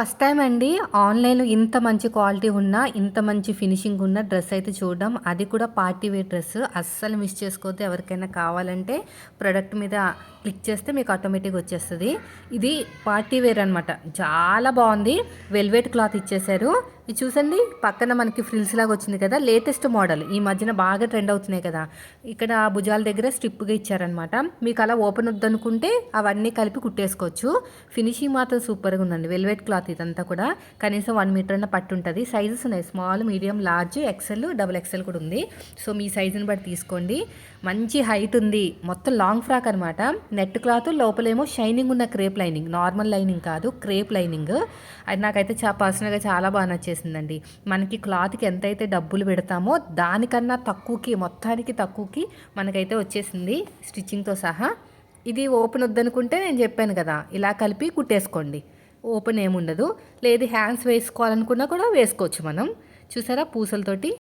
First time అండి ఆన్లైన్లో ఇంత మంచి క్వాలిటీ ఉన్న ఇంత మంచి ఫినిషింగ్ ఉన్న డ్రెస్ అయితే చూడడం. అది కూడా పార్టీ వేర్ డ్రెస్. అస్సలు మిస్ చేసుకోవద్దు ఎవరికైనా కావాలంటే ప్రోడక్ట్ మీద క్లిక్ చేస్తే మీకు ఆటోమేటిక్గా వచ్చేస్తుంది. ఇది పార్టీ వేర్ అనమాట చాలా బాగుంది. వెల్వెట్ క్లాత్ ఇచ్చేశారు. ఇది చూసండి పక్కన మనకి ఫ్రిల్స్ లాగా వచ్చింది కదా లేటెస్ట్ మోడల్. ఈ మధ్యన బాగా ట్రెండ్ అవుతున్నాయి కదా. ఇక్కడ భుజాల దగ్గర స్ట్రిప్గా ఇచ్చారనమాట మీకు అలా ఓపెన్ వద్దనుకుంటే అవన్నీ కలిపి కుట్టేసుకోవచ్చు. ఫినిషింగ్ మాత్రం సూపర్గా ఉందండి. వెల్వెట్ క్లాత్ ఇదంతా కూడా కనీసం వన్ మీటర్ అన్న పట్టు ఉంటుంది. సైజెస్ ఉన్నాయి. Small medium large XL double XL కూడా ఉంది. సో మీ సైజుని బట్టి తీసుకోండి. మంచి హైట్ ఉంది. మొత్తం లాంగ్ ఫ్రాక్ అనమాట నెట్ క్లాత్ లోపలేమో షైనింగ్ ఉన్న క్రేప్ లైనింగ్ నార్మల్ లైనింగ్ కాదు క్రేప్ లైనింగ్ అది నాకైతే చా పర్సనల్గా చాలా బాగా నచ్చేసిందండి. మనకి క్లాత్కి ఎంతైతే డబ్బులు పెడతామో దానికన్నా తక్కువకి మొత్తానికి తక్కువకి మనకైతే వచ్చేసింది స్టిచ్చింగ్తో సహా. ఇది ఓపెన్ వద్దనుకుంటే నేను చెప్పాను కదా ఇలా కలిపి కుట్టేసుకోండి. ఓపెన్ ఏముండదు. లేదు హ్యాండ్స్ వేసుకోవాలనుకున్నా కూడా వేసుకోవచ్చు మనం. చూసారా? పూసలతోటి.